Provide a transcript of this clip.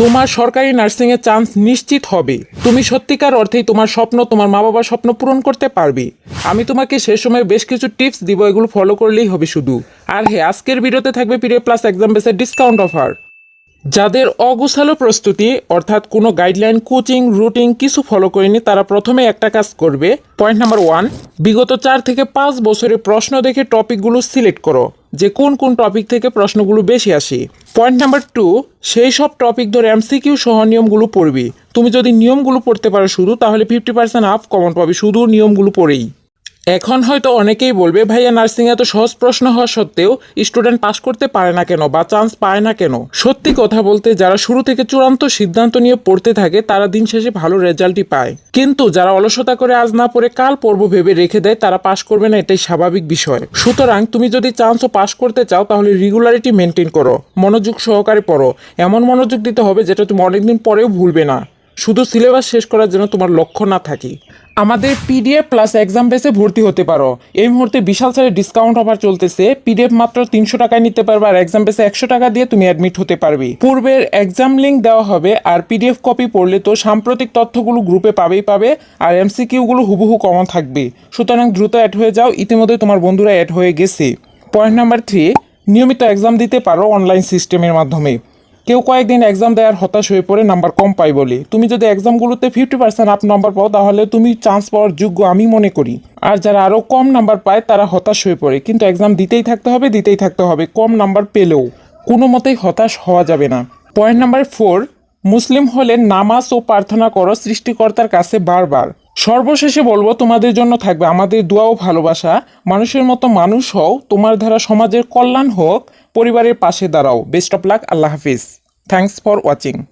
তোমার সরকারি নার্সিং এর চান্স নিশ্চিত হবে। তুমি সত্যিকার অর্থেই তোমার স্বপ্ন, তোমার মা বাবার স্বপ্ন পূরণ করতে পারবে। আমি তোমাকে সে সময় বেশ কিছু টিপস দিব, এগুলো ফলো করলেই হবে শুধু। আর হ্যাঁ আজকের ভিডিওতে থাকবে পিরিয়ড প্লাস এক্সাম বেসের ডিসকাউন্ট অফার যাদের অগোছালো প্রস্তুতি, অর্থাৎ কোনো গাইডলাইন কোচিং রুটিন কিছু ফলো করেনি, তারা প্রথমে একটা কাজ করবে। পয়েন্ট নাম্বার ওয়ান বিগত চার থেকে পাঁচ বছরের প্রশ্ন দেখে টপিকগুলো সিলেক্ট করো। যে কোন কোন টপিক থেকে প্রশ্নগুলো বেশি আসে। পয়েন্ট নাম্বার টু সেই সব টপিক ধরে এমসিকিউ সহ নিয়মগুলো পড়বি। তুমি যদি নিয়মগুলো পড়তে পারো শুধু, তাহলে ফিফটি পার্সেন্ট আপ কমন পাবে শুধু নিয়মগুলো পড়েই। এখন হয়তো অনেকেই বলবে, ভাইয়া নার্সিং এত সহজ প্রশ্ন হওয়া সত্ত্বেও স্টুডেন্ট পাস করতে পারে না কেন বা চান্স পায় না কেন? সত্যি কথা বলতে, যারা শুরু থেকে চূড়ান্ত সিদ্ধান্ত নিয়ে পড়তে থাকে, তারা দিন শেষে ভালো রেজাল্টই পায়। কিন্তু যারা অলসতা করে আজ না পড়ে কাল পড়ব ভেবে রেখে দেয়, তারা পাস করবে না, এটাই স্বাভাবিক বিষয়। সুতরাং তুমি যদি চান্সও পাস করতে চাও, তাহলে রেগুলারিটি মেনটেন করো। মনোযোগ সহকারে পড়ো। এমন মনোযোগ দিতে হবে যেটা তুমি অনেকদিন পরেও ভুলবে না। শুধু সিলেবাস শেষ করার জন্য তোমার লক্ষ্য না থাকে। আমাদের পিডিএফ প্লাস এক্সাম বেসে ভর্তি হতে পারো। এই মুহূর্তে বিশাল সারের ডিসকাউন্ট অফার চলতেছে। পিডিএফ মাত্র তিনশো টাকায় নিতে পারবে আর এক্সাম বেসে একশো টাকা দিয়ে তুমি অ্যাডমিট হতে পারবে। পূর্বের এক্সাম লিঙ্ক দেওয়া হবে আর পিডিএফ কপি পড়লে তো সাম্প্রতিক তথ্যগুলো গ্রুপে পাবেই পাবে আর এমসিকিউগুলো হুবহু কমন থাকবে। সুতরাং দ্রুত অ্যাড হয়ে যাও। ইতিমধ্যে তোমার বন্ধুরা অ্যাড হয়ে গেছে। পয়েন্ট নাম্বার থ্রি নিয়মিত এক্সাম দিতে পারো অনলাইন সিস্টেমের মাধ্যমে। কেউ কয়েকদিন এক্সাম দেওয়ার হতাশ হয়ে পড়ে নাম্বার কম পাই বলে। তুমি যদি এক্সামগুলোতে ফিফটি পার্সেন্ট আপ নাম্বার পাও, তাহলে তুমি চান্স পাওয়ার যোগ্য আমি মনে করি। আর যারা আরও কম নাম্বার পায়, তারা হতাশ হয়ে পড়ে। কিন্তু এক্সাম দিতেই থাকতে হবে, দিতেই থাকতে হবে। কম নাম্বার পেলেও কোনো মতেই হতাশ হওয়া যাবে না। পয়েন্ট নাম্বার ফোর মুসলিম হলে নামাজ ও প্রার্থনা করো সৃষ্টিকর্তার কাছে বারবার। সর্বশেষে বলব, তোমাদের জন্য থাকবে আমাদের দোয়া ও ভালোবাসা। মানুষের মতো মানুষ হও, তোমার দ্বারা সমাজের কল্যাণ হোক, পরিবারের পাশে দাঁড়াও। Best of luck Allah Hafiz. Thanks for watching